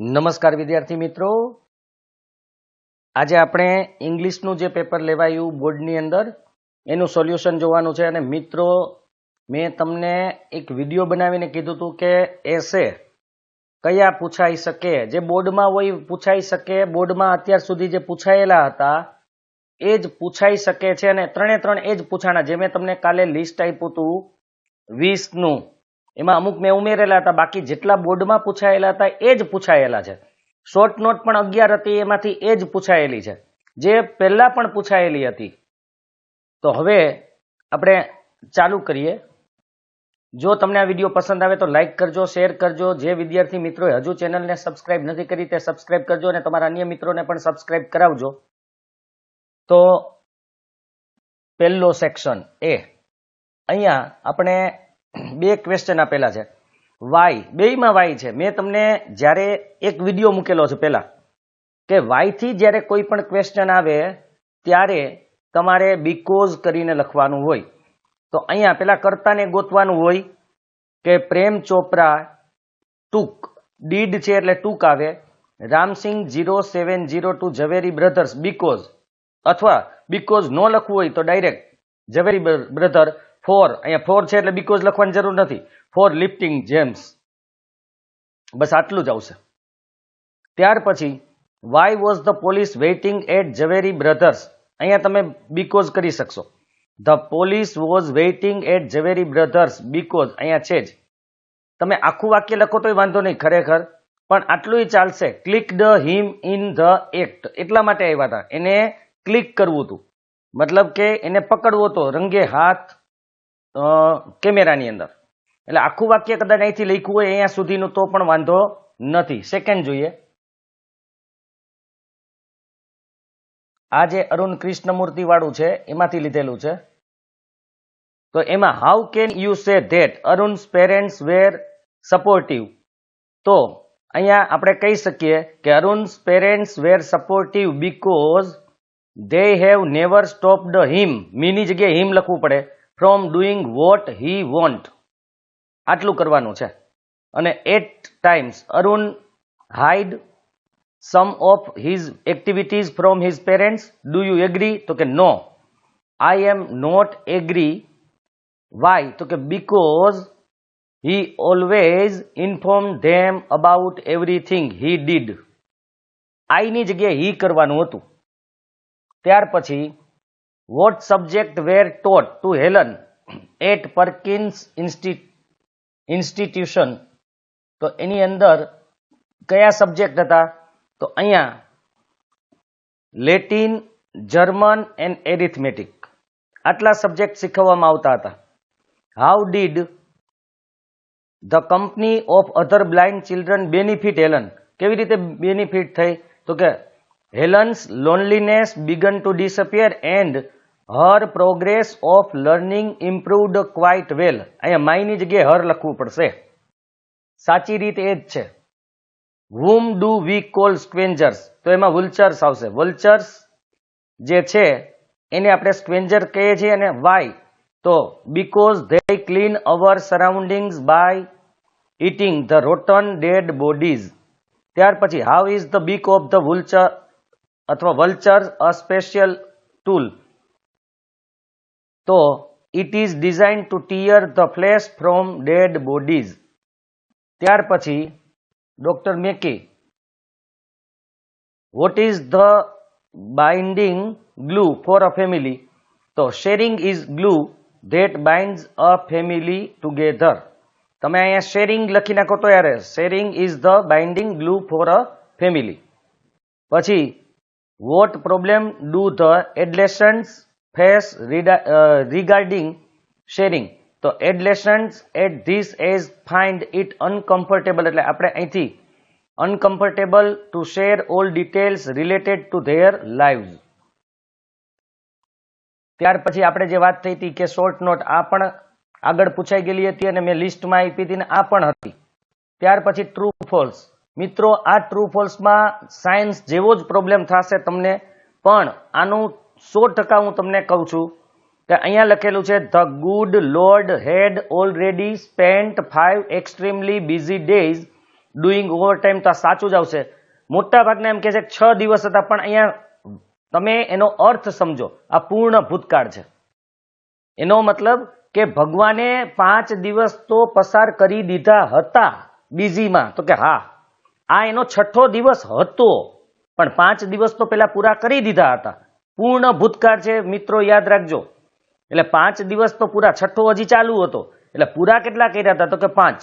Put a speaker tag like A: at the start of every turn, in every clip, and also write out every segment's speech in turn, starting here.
A: નમસ્કાર વિદ્યાર્થી મિત્રો. આજે આપણે ઇંગ્લિશનું જે પેપર લેવાયું બોર્ડની અંદર, એનું સોલ્યુશન જોવાનું છે અને મિત્રો, મેં તમને એક વીડિયો બનાવીને કીધું હતું કે એસે કયા પૂછાઈ શકે? જે બોર્ડમાં હોય પૂછાઈ શકે. બોર્ડમાં અત્યાર સુધી જે પૂછાયેલા હતા, એ જ પૂછાઈ શકે છે અને ત્રણે ત્રણ એ જ પૂછાણા. જે મેં તમને કાલે લિસ્ટ આપ્યું હતું વીસનું. એમાં અમુક મેં ઉમેરેલા હતા, બાકી જેટલા બોર્ડમાં પૂછાયેલા હતા એ જ પૂછાયેલા છે. શોર્ટ નોટ પણ અગિયાર હતી, એમાંથી એ જ પૂછાયેલી છે. જે પહેલા પણ પૂછાયેલી હતી. તો હવે આપણે ચાલુ કરીએ. જો તમને આ વીડિયો પસંદ આવે તો લાઇક કરજો, શેર કરજો. જે વિદ્યાર્થી મિત્રોએ હજુ ચેનલને સબસ્ક્રાઇબ નથી કરી તે સબસ્ક્રાઇબ કરજો અને તમારા અન્ય મિત્રોને પણ સબસ્ક્રાઇબ કરાવજો. તો પહેલો સેક્શન એ. અહીંયા આપણે બે ક્વેશ્ચન આપેલા છે. વાય બેયમાં વાય છે. મેં તમને જ્યારે એક વીડિયો મૂકેલો છે પહેલાં, કે વાયથી જ્યારે કોઈ પણ ક્વેશ્ચન આવે, ત્યારે તમારે બીકોઝ કરીને લખવાનું હોય. તો અહીંયા પેલા કર્તાને ગોતવાનું હોય કે પ્રેમ ચોપરા ટૂંક, ડીડ છે એટલે ટૂંક આવે Ramsingh zero seven zero two Zaveri brothers because અથવા બીકોઝ ન લખવું હોય તો ડાયરેક્ટ ઝવેરી બ્રધર ફોર. અહીંયા ફોર છે એટલે બીકોઝ લખવાની જરૂર નથી. Four lifting James. બસ આટલું જ આવશે. ત્યાર પછી why was the police waiting at Zaveri brothers અહીંયા તમે બીકોઝ કરી શકશો. The police was waiting at Zaveri brothers because અહીંયા છે જ. તમે આખું વાક્ય લખો તોય વાંધો નહીં, ખરેખર. પણ આટલું ચાલશે. Click the him in the act એટલા માટે આવ્યા હતા. એને ક્લિક કરવું હતું. મતલબ કે એને પકડવો હતો. રંગે હાથ કેમેરાની અંદર. એટલે આખું વાક્ય કદાચ અહીંથી લખ્યું હોય, અહીંયા સુધીનું તો પણ વાંધો નથી. સેકન્ડ જોઈએ. આ જે અરુણ કૃષ્ણમૂર્તિ વાળું છે, એમાંથી લીધેલું છે. તો એમાં how can you say that Arun's parents were supportive તો અહીંયા આપણે કહી શકીએ કે Arun's parents were supportive because they have never stopped him mini જગ્યાએ હિમ લખવું પડે. From doing what he want આટલું કરવાનું છે. અને at times Arun hide some of his activities from his parents do you agree તો કે no I am not agree why તો કે because he always inform them about everything he did આઈની જગ્યાએ he કરવાનું હતું. ત્યાર પછી what subject were taught to Helen at Perkins institution તો એની અંદર કયા સબ્જેક્ટ હતા? તો અહીંયા લેટિન જર્મન એન્ડ એરિથમેટિક આટલા સબ્જેક્ટ શીખવવામાં આવતા હતા. How did the company of other blind children benefit Helen કેવી રીતે બેનિફિટ થઈ? તો કે Helen's loneliness began to disappear and her progress of learning improved quite well. અહીંયા માયની જગ્યાએ હર લખવું પડશે. સાચી રીત એ જ છે. હુમ ડુ વી કોલ સ્ક્વેન્જર્સ તો એમાં વુલ્ચર્સ આવશે. વલ્ચર્સ જે છે, એને આપણે સ્ક્વેન્જર કહીએ છીએ અને વાય તો because they clean our surroundings by eating the rotten dead bodies ત્યાર પછી how is the beak of the vulture અથવા વલ્ચર અ સ્પેશિયલ ટૂલ તો it is design to tear the flesh from dead bodies ત્યાર પછી doctor Mackey what is the binding glue for a family તો sharing is glue that binds a family together તમે અહીંયા sharing લખી નાખો તો યારે sharing is the binding glue for a family પછી what problem do the adolescents face regarding sharing. તો adolescents at this age find it uncomfortable. એટલે આપણે અહીંથી uncomfortable to share all details related to their live ત્યાર પછી આપણે જે વાત થઈ હતી કે શોર્ટ નોટ, આ પણ આગળ પૂછાઈ ગયેલી હતી અને મેં લિસ્ટમાં આપી હતી ને આ પણ હતી. ત્યાર પછી ટ્રુ ફોલ્સ મિત્રો, આ ટ્રુ ફોલ્સમાં સાયન્સ જેવો જ પ્રોબ્લેમ થશે તમને. પણ આનું સો ટકા હું તમને કહું છું કે અહીંયા લખેલું છે the good lord had already spent five extremely busy days doing overtime તો આ સાચું જ આવશે. મોટા ભાગના એમ કે છે છ દિવસ હતા, પણ અહીંયા તમે એનો અર્થ સમજો. આ પૂર્ણ ભૂતકાળ છે. એનો મતલબ કે ભગવાને પાંચ દિવસ તો પસાર કરી દીધા હતા બીઝીમાં. તો કે હા, આ એનો છઠ્ઠો દિવસ હતો, પણ પાંચ દિવસ તો પેલા પૂરા કરી દીધા હતા. પૂર્ણ ભૂતકાળ છે, મિત્રો, યાદ રાખજો. એટલે પાંચ દિવસ તો પૂરા, છઠ્ઠો હજી ચાલુ હતો. એટલે પૂરા કેટલા કર્યા હતા? તો કે પાંચ.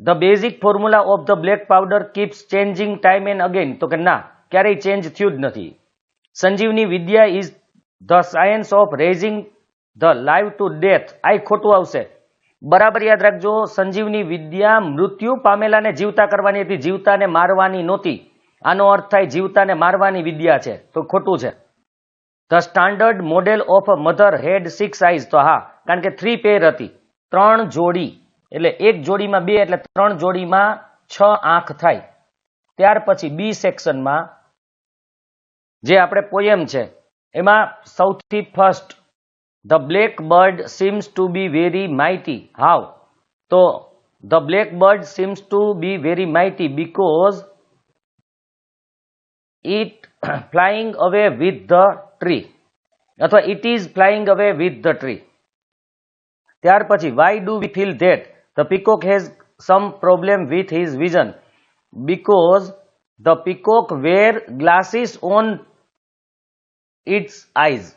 A: The basic formula of the black powder keeps changing time and again તો કે ના, ક્યારેય ચેન્જ થયું જ નથી. Sanjivani Vidya is the science of raising the live to death આ ખોટું આવશે. બરાબર યાદ રાખજો, સંજીવની વિદ્યા મૃત્યુ પામેલાને જીવતા કરવાની હતી, જીવતાને મારવાની નહોતી. આનો અર્થ થાય જીવતાને મારવાની વિદ્યા છે. તો ખોટું છે. The standard model of mother had six eyes તો હા, કારણ કે થ્રી પેર હતી. ત્રણ જોડી. એટલે એક જોડીમાં બે, એટલે ત્રણ જોડીમાં છ આંખ થાય. ત્યાર પછી બી સેક્શનમાં જે આપણે પોયમ છે, એમાં સૌથી first the black bird seems to be very mighty how તો the black bird seems to be very mighty because it flying away with the tree અથવા it is flying away with the tree ત્યાર પછી why do we feel that the peacock has some problem with his vision because the peacock wear glasses on its eyes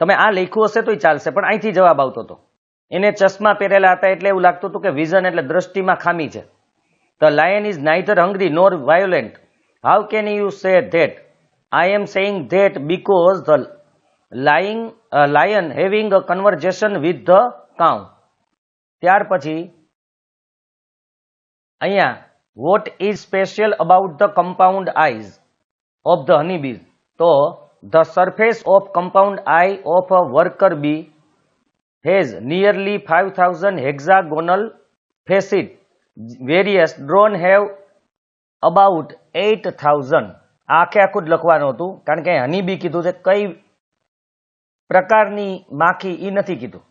A: તમે આ લખ્યું હશે તોય ચાલશે, પણ અહીંથી જવાબ આવતો હતો. એને ચશ્મા પહેરેલા હતા એટલે એવું લાગતું હતું કે વિઝન એટલે દ્રષ્ટિમાં ખામી છે. The lion is neither hungry nor violent how can you say that I am saying that because the lying lion having a conversation with the cow ત્યાર પછી અહીંયા what is special about the compound eyes of the honeybees તો the surface of compound eye of a worker bee has nearly five thousand hexagonal facet various drone have about eight thousand આખે આખું જ લખવાનું હતું, કારણ કે honeybee કીધું છે, કઈ પ્રકારની માખી એ નથી કીધું.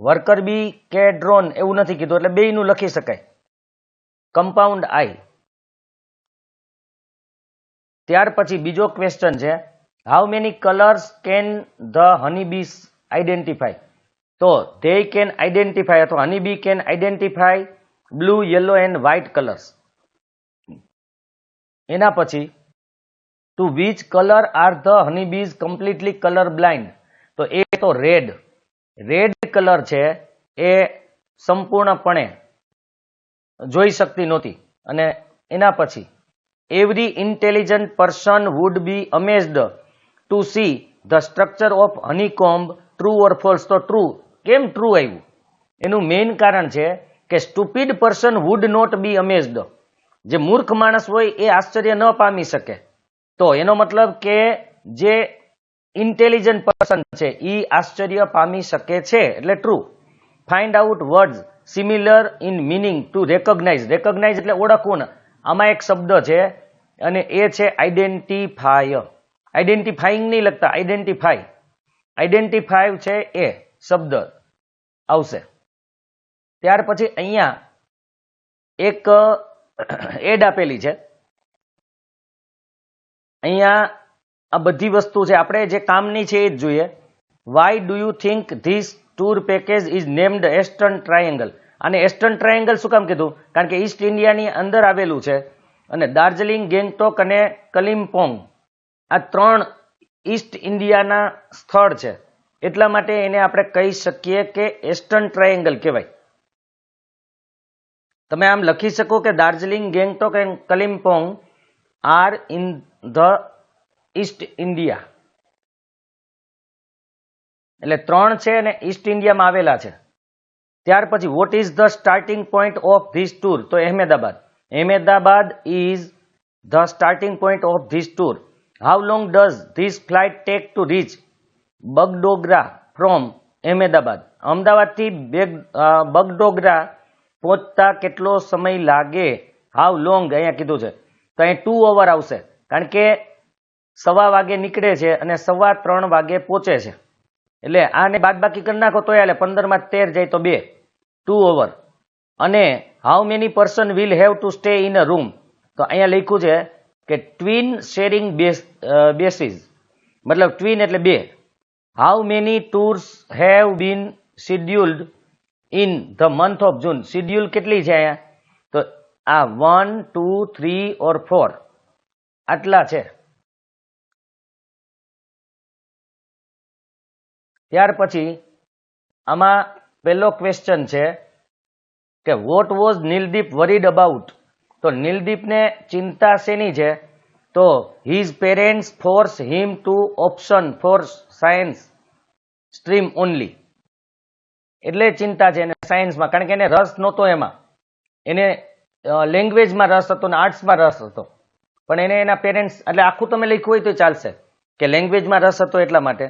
A: વર્કર બી કે ડ્રોન એવું નથી કીધું, એટલે બેયનું લખી શકાય. Compound eye. ત્યાર પછી બીજો ક્વેશ્ચન છે how many colours can the honeybees identify તો ધે કેન આઈડેન્ટિફાય અથવા honeybee can identify blue yellow and white colours એના પછી to which colour are the honeybees completely colour blind તો એ તો રેડ રેડ કલર છે, એ સંપૂર્ણપણે જોઈ શકતી નહોતી. અને એના પછી every intelligent person would be amazed to see the structure of honeycomb true or false તો ટ્રુ કેમ ટ્રુ આવ્યું? એનું મેઇન કારણ છે કે stupid person would not be amazed જે મૂર્ખ માણસ હોય એ આશ્ચર્ય ન પામી શકે. તો એનો મતલબ કે જે ઇન્ટેલિજન્ટ પર્સન છે એ આશ્ચર્ય પામી શકે છે. એટલે true find out words similar in meaning to recognize recognize એટલે ઓળખવું આમાં એક શબ્દ છે અને એ છે આઈડેન્ટિફાય આઈડેન્ટિફાઈંગ નહીં લખતા આઈડેન્ટિફાય આઈડેન્ટિફાય છે એ શબ્દ. આવશે. ત્યાર પછી અહીંયા એક એડ આપેલી છે. અહીંયા આ બધી વસ્તુ છે. આપણે જે કામની છે એ જ જોઈએ. Why do you think this tour package is named Eastern Triangle અને એસ્ટર્ન ટ્રાયેંગલ શું કામ કીધું? કારણ કે ઈસ્ટ ઇન્ડિયાની અંદર આવેલું છે. અને દાર્જિલિંગ, ગેંગટોક અને કલિમ્પોંગ આ ત્રણ ઈસ્ટ ઇન્ડિયાના સ્થળ છે. એટલા માટે એને આપણે કહી શકીએ કે એસ્ટર્ન ટ્રાયેંગલ કહેવાય. તમે આમ લખી શકો કે Darjeeling, Gangtok and Kalimpong are in the east India. એટલે ત્રણ છે અને ઈસ્ટ ઇન્ડિયામાં આવેલા છે. ત્યાર પછી what is the starting point of this tour તો Ahmedabad. Ahmedabad is the starting point of this tour how long does this flight take to reach Bagdogra from Ahmedabad અમદાવાદથી બેગ બગડોગરા પહોંચતા કેટલો સમય લાગે? હાઉ લોંગ અહીંયા કીધું છે. તો અહીં ટુ અવર આવશે. કારણ કે સવા વાગે નીકળે છે અને સવા ત્રણ વાગે પહોંચે છે. એટલે આને બાદ બાકી કરી નાખો તો એટલે પંદરમાં તેર જાય તો બે. ટુ ઓવર અને how many person will have to stay in a room તો અહીંયા લખ્યું છે કે ટ્વિન શેરિંગ બેસીસ મતલબ ટ્વિન એટલે બે. How many tours have been scheduled in the month of June schedule કેટલી છે અહીંયા? તો આ one two three or four આટલા છે. ત્યાર પછી આમાં પહેલો ક્વેશ્ચન છે કે what was Nildeep worried about તો નીલદીપને ચિંતા શેની છે? તો his parents force him to option for science stream only એટલે ચિંતા છે એને સાયન્સમાં કારણ કે એને રસ નહોતો એમાં. એને લેંગ્વેજમાં રસ હતો ને આર્ટ્સમાં રસ હતો. પણ એને એના પેરેન્ટ્સ એટલે આખું તમે લખ્યું હોય તો ચાલશે કે લેંગ્વેજમાં રસ હતો એટલા માટે.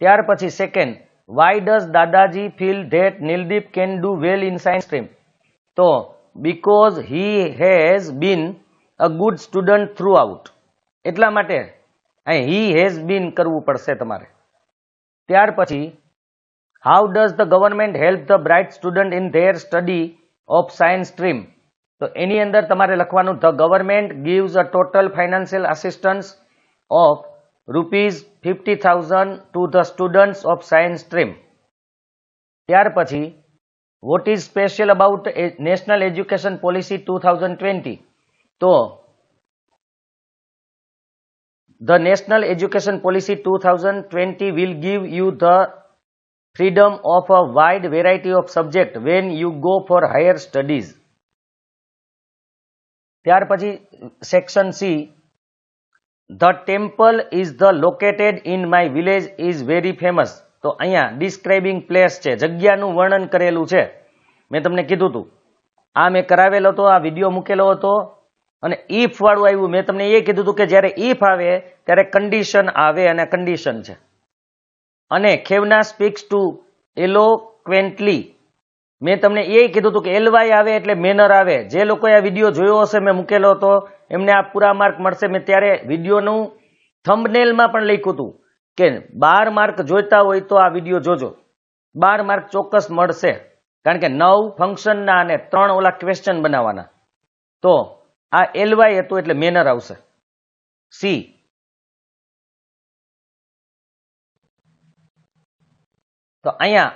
A: ત્યાર પછી second why does Dadaji feel that Nildeep can do well in science stream તો because he has been a good student throughout એટલા માટે, અહીં હી હેઝ બીન કરવું પડશે તમારે. ત્યાર પછી how does the government help the bright student in their study of science stream તો એની અંદર તમારે લખવાનું the government gives a total financial assistance of rupees fifty thousand to the students of science stream ત્યાર પછી what is special about national education policy two thousand twenty તો The National Education Policy 2020 will give you the freedom of a wide variety of subject when you go for higher studies. ત્યાર પછી section C the temple is the located in my village is very famous તો અહીંયા describing place છે, જગ્યાનું વર્ણન કરેલું છે. મેં તમને કીધું હતું આ મેં કરાવેલો હતો, આ વીડિયો મૂકેલો હતો. અને ઇફવાળું આવ્યું. મેં તમને એ કીધું હતું કે જ્યારે ઇફ આવે, ત્યારે કન્ડિશન આવે અને કન્ડિશન છે. અને ખેવના સ્પીક્સ ટુ એલોક્વેન્ટલી મેં તમને એ કીધું હતું કે એલવાય આવે એટલે મેનર આવે. જે લોકોએ આ વીડિયો જોયો હશે, મેં મૂકેલો હતો, એમને આ પૂરા માર્ક મળશે. મેં ત્યારે વિડીયોનું થંબનેલમાં પણ લખ્યું હતું કે બાર માર્ક જોઈતા હોય તો આ વીડિયો જોજો. બાર માર્ક ચોક્કસ મળશે. કારણ કે નવ ફંક્શનના અને ત્રણ ઓલા ક્વેશ્ચન બનાવવાના. તો આ એલવાય હતું એટલે મેનર આવશે. સી તો અહીંયા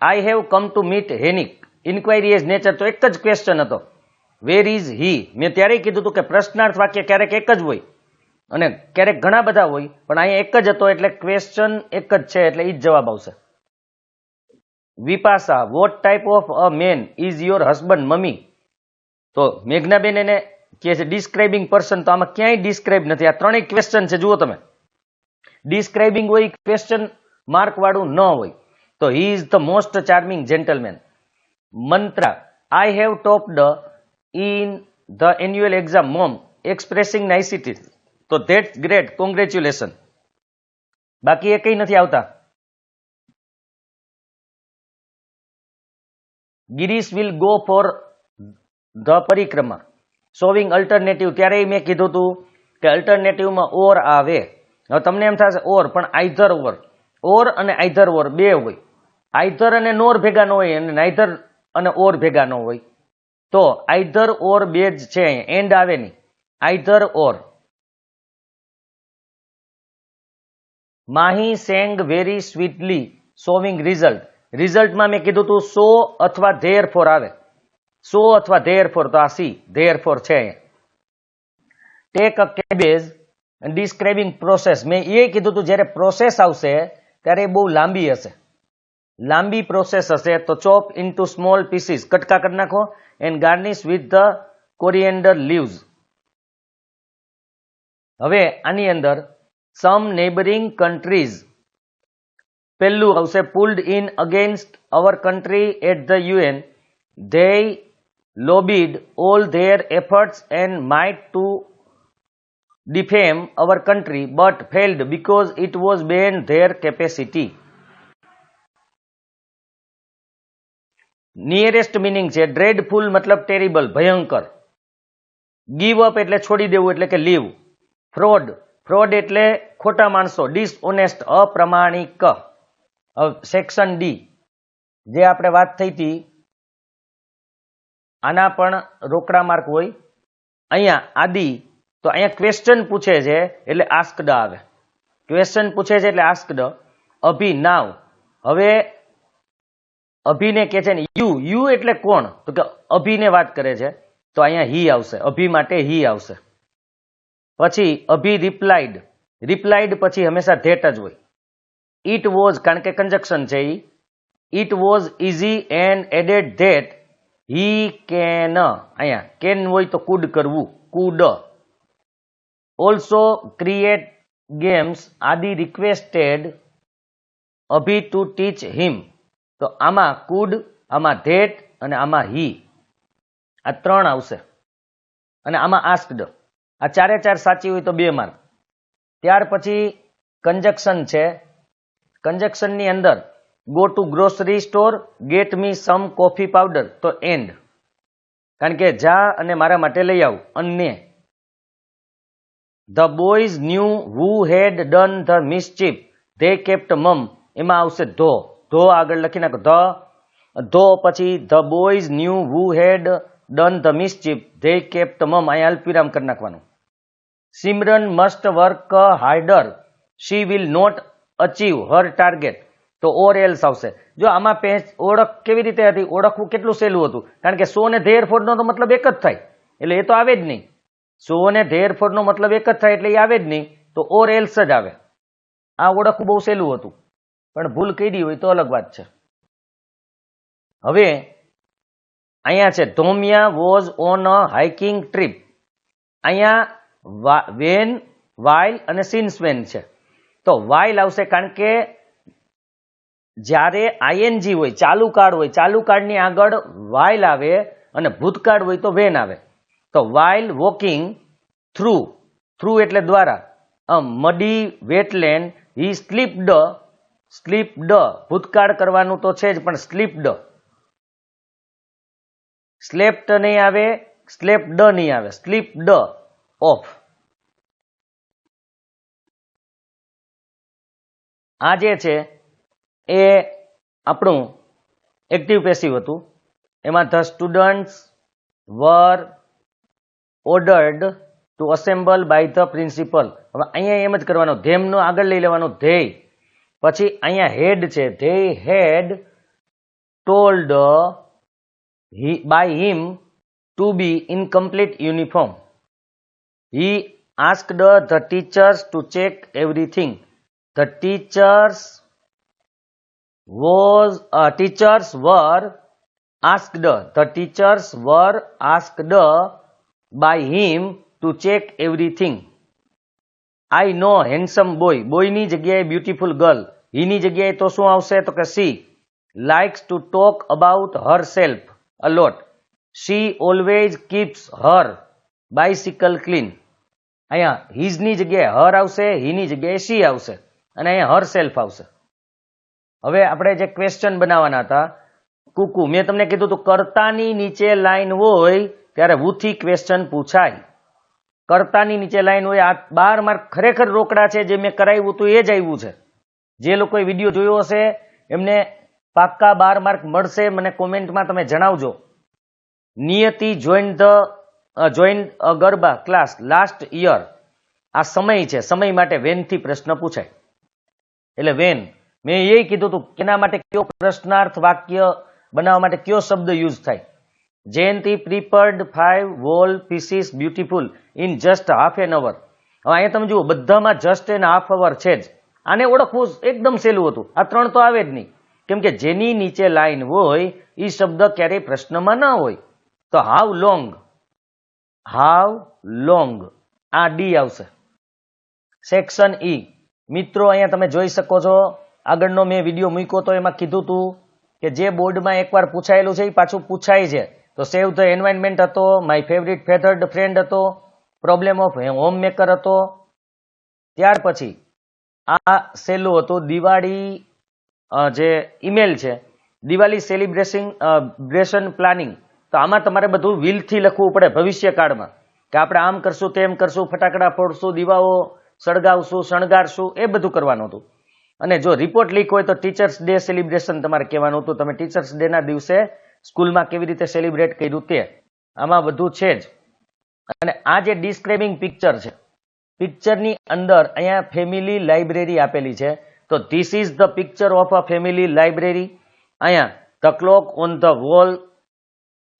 A: I have come to meet Henik inquiry as nature તો એક જ ક્વેશ્ચન હતો. વેર ઇઝ હી મેં ત્યારે કીધું હતું કે પ્રશ્નાર્થ વાક્ય ક્યારેક એક જ હોય. અને ક્યારેક ઘણા બધા હોય, પણ અહીંયા એક જ હતો એટલે ક્વેશ્ચન એક જ છે એટલે એ જ જવાબ આવશે. Vipasha what type of a man is your husband mummy તો મેઘનાબેન એને કહે છે ડિસ્ક્રાઇબિંગ પર્સન તો આમાં ક્યાંય ડિસ્ક્રાઇબ નથી. આ ત્રણેય ક્વેશ્ચન છે, જુઓ તમે. ડિસ્ક્રાઇબિંગ હોય ક્વેશ્ચન માર્ક વાળું ન હોય. તો he is the most charming gentleman Mantra I have top the in the annual exam mom expressing nicety તો ધેટ્સ ગ્રેટ કોંગ્રેચ્યુલેશન બાકી એ કઈ નથી આવતા. Girish will go for the parikrama showing alternative ત્યારે મેં કીધું હતું કે અલ્ટરનેટિવમાં ઓર આવે. હવે તમને એમ થશે ઓર, પણ આઈધર ઓર ઓર અને આઈધર ઓર બે હોય. આઈધર અને નોર ભેગા ન હોય અને નાઈધર અને ઓર ભેગા ન હોય. તો આઈધર, ઓર બે જ છે એન્ડ આવે નહીં. Either, or. Mahi sang very sweetly. Showing result. રિઝલ્ટમાં મેં કીધું હતું સો અથવા ધેર ફોર આવે. સો અથવા ધેર ફોર. તો આ સી. ધેર ફોર છે take a cabbage describing process મેં એ કીધું હતું જ્યારે પ્રોસેસ આવશે ત્યારે એ બહુ લાંબી હશે. લાંબી પ્રોસેસ હશે તો ચોપ ઇન્ટુ સ્મોલ પીસીસ કટકા કરી નાખો and garnish with the coriander leaves હવે આની અંદર સમ નેબરિંગ કન્ટ્રીઝ પહેલું આવશે pulled in against our country at the UN they lobbied all their efforts and might to defame our country but failed because it was beyond their capacity. Nearest meaning છે dreadful મતલબ terrible ભયંકર. Give up એટલે છોડી દેવું એટલે કે leave fraud fraud એટલે ખોટા માણસો. ડિસઓનેસ્ટ અપ્રમાણિક. સેક્શન ડી જે આપણે વાત થઈ હતી, આના પણ રોકડા માર્ક હોય. અહીંયા આદિ, તો અહીંયા ક્વેશ્ચન પૂછે છે એટલે આસ્કડ આવે. ક્વેશ્ચન પૂછે છે એટલે આસ્કડ અભી નાવ હવે અભિને કે છે ને, યુ યુ એટલે કોણ? તો કે અભિને વાત કરે છે, તો અહીંયા હી આવશે, અભિ માટે હી આવશે. પછી અભિ રિપ્લાઇડ રિપ્લાઇડ પછી હંમેશા ધેટ જ હોય. ઇટ વોઝ કારણ કે કન્જક્શન છે ઈ. It was easy and added that he can અહીંયા કેન હોય તો કુડ કરવું કુડ ઓલ્સો ક્રિએટ ગેમ્સ આદિ requested Abhi to teach him તો આમાં કુડ, આમાં ધેટ અને આમાં હી. આ ત્રણ આવશે. અને આમાં આસ્કડ આ ચારે ચાર સાચી હોય તો બે માર્ક. ત્યાર પછી કંજક્શન છે. કંજક્શનની અંદર go to grocery store get me some coffee powder તો એન્ડ કારણ કે જા અને મારા માટે લઈ આવ, અન્ય. The boys knew who had done the mischief they kept mum એમાં આવશે ધો. ધો આગળ લખી નાખો. ધ. ધો પછી the boys knew who had done the mischief. They kept તમામ અહીંયા અલ્પવિરામ કરી નાખવાનું. Simran must work harder. She will not achieve her target. તો ઓર એલ્સ આવશે. જો આમાં પેચ ઓળખ કેવી રીતે હતી? ઓળખવું કેટલું સહેલું હતું? કારણ કે સો ને ધેર ફોરનો તો મતલબ એક જ થાય. એટલે એ તો આવે જ નહીં. સો ને ધેર ફોરનો મતલબ એક જ થાય એટલે એ આવે જ નહીં. તો ઓર એલ્સ જ આવે. આ ઓળખવું બહુ સહેલું હતું. પણ ભૂલ કરી હોય તો અલગ વાત છે. હવે, અહીંયા છે, ધોમિયા was on a hiking trip અહીંયા વેન વાઇલ અને સિન્સ વેન છે. તો વાઇલ આવશે કારણ કે જ્યારે આઈએનજી હોય, ચાલુ કાર્ડ હોય, ચાલુ કાર્ડની આગળ વાઇલ આવે અને ભૂતકાળ હોય તો વેન આવે. તો વાઇલ વોકિંગ થ્રુ થ્રુ એટલે દ્વારા, અ મડી વેટલેન્ડ હી સ્લીપડ સ્લીપડ ભૂતકાળ કરવાનું તો છે જ, પણ સ્લીપડ સ્લેપ્ટ નહીં આવે સ્લેપ્ડ નહીં આવે. Slipped off. આ જે છે, એ આપણું એક્ટિવ પેસિવ હતું. એમાં the students were ordered to assemble by the principal. હવે અહીંયા એમ જ કરવાનો ધેમનો આગળ લઈ લેવાનો ધ્યેય. પછી અહીંયા હેડ છે they had told by him to be in complete uniform he asked the teachers to check everything the teachers was uh, teachers were asked the teachers were asked by him to check everything નો handsome boy boy જગ્યાએ beautiful girl હીની જગ્યાએ તો શું આવશે? તો કે she likes to talk about herself a lot she always keeps her bicycle clean અહીંયા હિઝની જગ્યાએ હર આવશે હીની જગ્યાએ સી આવશે. અને અહીંયા હર સેલ્ફ આવશે. હવે આપણે જે ક્વેશ્ચન બનાવવાના હતા, કુકુ, મેં તમને કીધું હતું, કર્તાની નીચે લાઈન હોય ત્યારે હુથી ક્વેશ્ચન પૂછાય. કર્તાની નીચે લાઈન હોય, આ બાર માર્ક ખરેખર રોકડા છે, જે મેં કરાવ્યું હતું, એ જ આવ્યું છે. જે લોકોએ વીડિયો જોયો હશે, એમને પાક્કા બાર માર્ક મળશે, મને કોમેન્ટમાં તમે જણાવજો. Niyati join the join garba class last year આ સમય છે, સમય માટે વેનથી પ્રશ્ન પૂછાય. એટલે વેન, મેં એ કીધું હતું કેના માટે કયો પ્રશ્નાર્થ વાક્ય બનાવવા માટે કયો શબ્દ યુઝ થાય? Jayanti prepared five wall pieces beautiful in just half an hour હવે અહીંયા તમે જુઓ, બધામાં જસ્ટ એન હાફ અવર છે જ. આને ઓળખવું એકદમ સહેલું હતું. આ ત્રણ તો આવે જ નહીં. કેમ કે જેની નીચે લાઈન હોય એ શબ્દ ક્યારેય પ્રશ્નમાં ન હોય. તો હાવ લોંગ હાવ લોંગ આ ડી આવશે. સેક્શન ઈ મિત્રો, અહીંયા તમે જોઈ શકો છો. આગળનો મેં વીડિયો મૂક્યો તો એમાં કીધું હતું કે જે બોર્ડમાં એકવાર પૂછાયેલું છે એ પાછું પૂછાય છે. તો સેવ ધ એન્વાયરમેન્ટ હતો માય ફેવરિટ ફેધર્ડ ફ્રેન્ડ હતો પ્રોબ્લેમ ઓફ હોમ મેકર હતો. ત્યાર પછી આ સહેલું હતું, દિવાળી જે ઈમેલ છે, દિવાળી સેલિબ્રેશિંગ બ્રેશન પ્લાનિંગ તો આમાં તમારે બધું વિલથી લખવું પડે ભવિષ્યકાળમાં, કે આપણે આમ કરશું, તેમ કરશું, ફટાકડા ફોડશું, દીવાઓ સળગાવશું, શણગારશું, એ બધું કરવાનું હતું. અને જો રિપોર્ટ લીક હોય તો ટીચર્સ ડે સેલિબ્રેશન તમારે કહેવાનું હતું. તમે ટીચર્સ ડેના દિવસે સ્કૂલમાં કેવી રીતે સેલિબ્રેટ કર્યું તે, આમાં બધું છે જ. અને આ જે ડિસ્ક્રાઇબિંગ પિક્ચર છે પિક્ચરની અંદર અહીંયા ફેમિલી લાઇબ્રેરી આપેલી છે. તો this is the picture of a family library અહીંયા the clock on the wall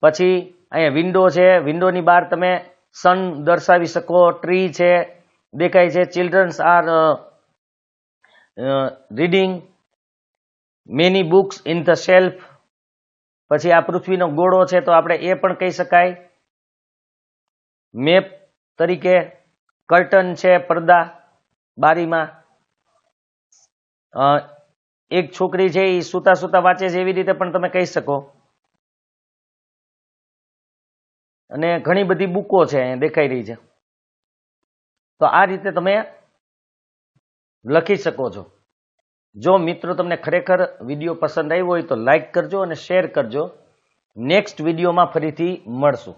A: પછી અહીંયા વિન્ડો છે. વિન્ડોની બહાર તમે સન દર્શાવી શકો ટ્રી છે, દેખાય છે. Childrens are reading many books in the shelf પછી આ પૃથ્વીનો ગોળો છે તો આપણે એ પણ કહી શકાય. મેપ તરીકે કર્ટન છે પડદા બારીમાં. એક છોકરી છે એ સૂતા સૂતા વાંચે છે એવી રીતે પણ તમે કહી શકો. અને ઘણી બધી બુકો છે દેખાઈ રહી છે. તો આ રીતે તમે લખી શકો છો. જો મિત્રો તમને ખરેખર વીડિયો પસંદ આવ્યો હોય તો લાઈક કરજો અને શેર કરજો. નેક્સ્ટ વિડીયોમાં ફરીથી મળશું.